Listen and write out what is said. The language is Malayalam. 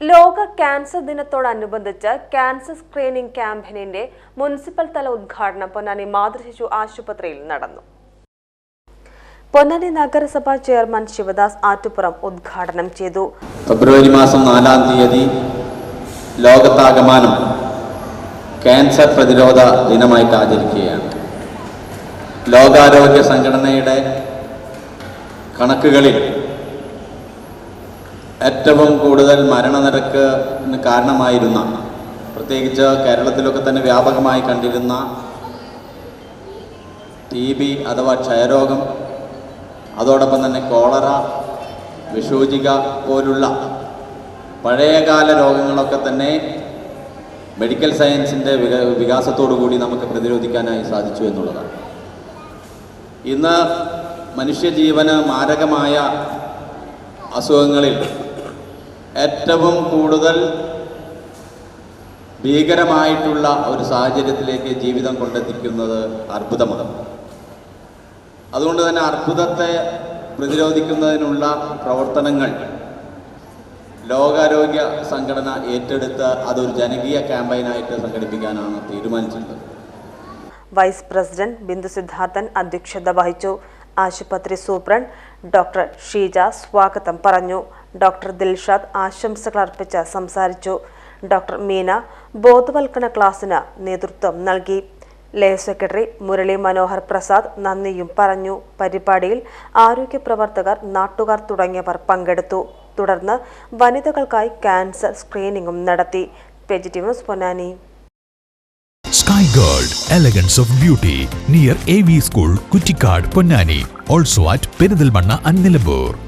ലോക ക്യാൻസർ ദിനത്തോടനുബന്ധിച്ച് ക്യാൻസർ സ്ക്രീനിംഗ് ക്യാമ്പയിനിന്റെ മുനിസിപ്പൽ തല ഉദ്ഘാടനം പൊന്നാനി മാതൃശിശു ആശുപത്രിയിൽ നടന്നു. പൊന്നാനി നഗരസഭാ ചെയർമാൻ ശിവദാസ് ആറ്റുപുറം ഉദ്ഘാടനം ചെയ്തു. ഫെബ്രുവരി മാസം നാലാം തീയതി ലോകത്താകമാനം ക്യാൻസർ പ്രതിരോധ ദിനമായിട്ട് ആചരിക്കുകയാണ്. ലോകാരോഗ്യ സംഘടനയുടെ കണക്കുകളിൽ ഏറ്റവും കൂടുതൽ മരണനിരക്ക് കാരണമായിരുന്ന പ്രത്യേകിച്ച് കേരളത്തിലൊക്കെ തന്നെ വ്യാപകമായി കണ്ടിരുന്ന ടി ബി അഥവാ ക്ഷയരോഗം അതോടൊപ്പം തന്നെ കോളറ വിഷൂചിക പോലുള്ള പഴയകാല രോഗങ്ങളൊക്കെ തന്നെ മെഡിക്കൽ സയൻസിന്റെ വിക വികാസത്തോടു കൂടി നമുക്ക് പ്രതിരോധിക്കാനായി സാധിച്ചു എന്നുള്ളതാണ്. ഇന്ന് മനുഷ്യജീവന് മാരകമായ അസുഖങ്ങളിൽ ഏറ്റവും കൂടുതൽ ഭീകരമായിട്ടുള്ള ഒരു സാഹചര്യത്തിലേക്ക് ജീവിതം കൊണ്ടെത്തിക്കുന്നത് അർബുദമാണ് അതുകൊണ്ട് തന്നെ അർബുദത്തെ പ്രതിരോധിക്കുന്നതിനുള്ള പ്രവർത്തനങ്ങൾ ലോകാരോഗ്യ സംഘടന ഏറ്റെടുത്ത് അതൊരു ജനകീയ ക്യാമ്പയിനായിട്ട് സംഘടിപ്പിക്കാനാണ് തീരുമാനിച്ചിട്ടുള്ളത്. വൈസ് പ്രസിഡന്റ് ബിന്ദു സിദ്ധാർത്ഥൻ അധ്യക്ഷത വഹിച്ചു. ആശുപത്രി സൂപ്രണ്ട് ഡോക്ടർ ഷീജ സ്വാഗതം പറഞ്ഞു. ഡോക്ടർ ദിൽഷാദ് ആശംസകൾ അർപ്പിച്ച് സംസാരിച്ചു. ഡോക്ടർ മീന ബോധവൽക്കരണ ക്ലാസ്സിന് നേതൃത്വം നൽകി. ലേ സെക്രട്ടറി മുരളി മനോഹർ പ്രസാദ് നന്ദിയും പറഞ്ഞു. പരിപാടിയിൽ ആരോഗ്യ പ്രവർത്തകർ നാട്ടുകാർ തുടങ്ങിയവർ പങ്കെടുത്തു. തുടർന്ന് വനിതകൾക്കായി ക്യാൻസർ സ്ക്രീനിങ്ങും നടത്തി. Vegetables Ponnani. Sky Gold, Elegance of Beauty, near AV School, Kuttikad, Ponnani. Also at Perindalmanna and.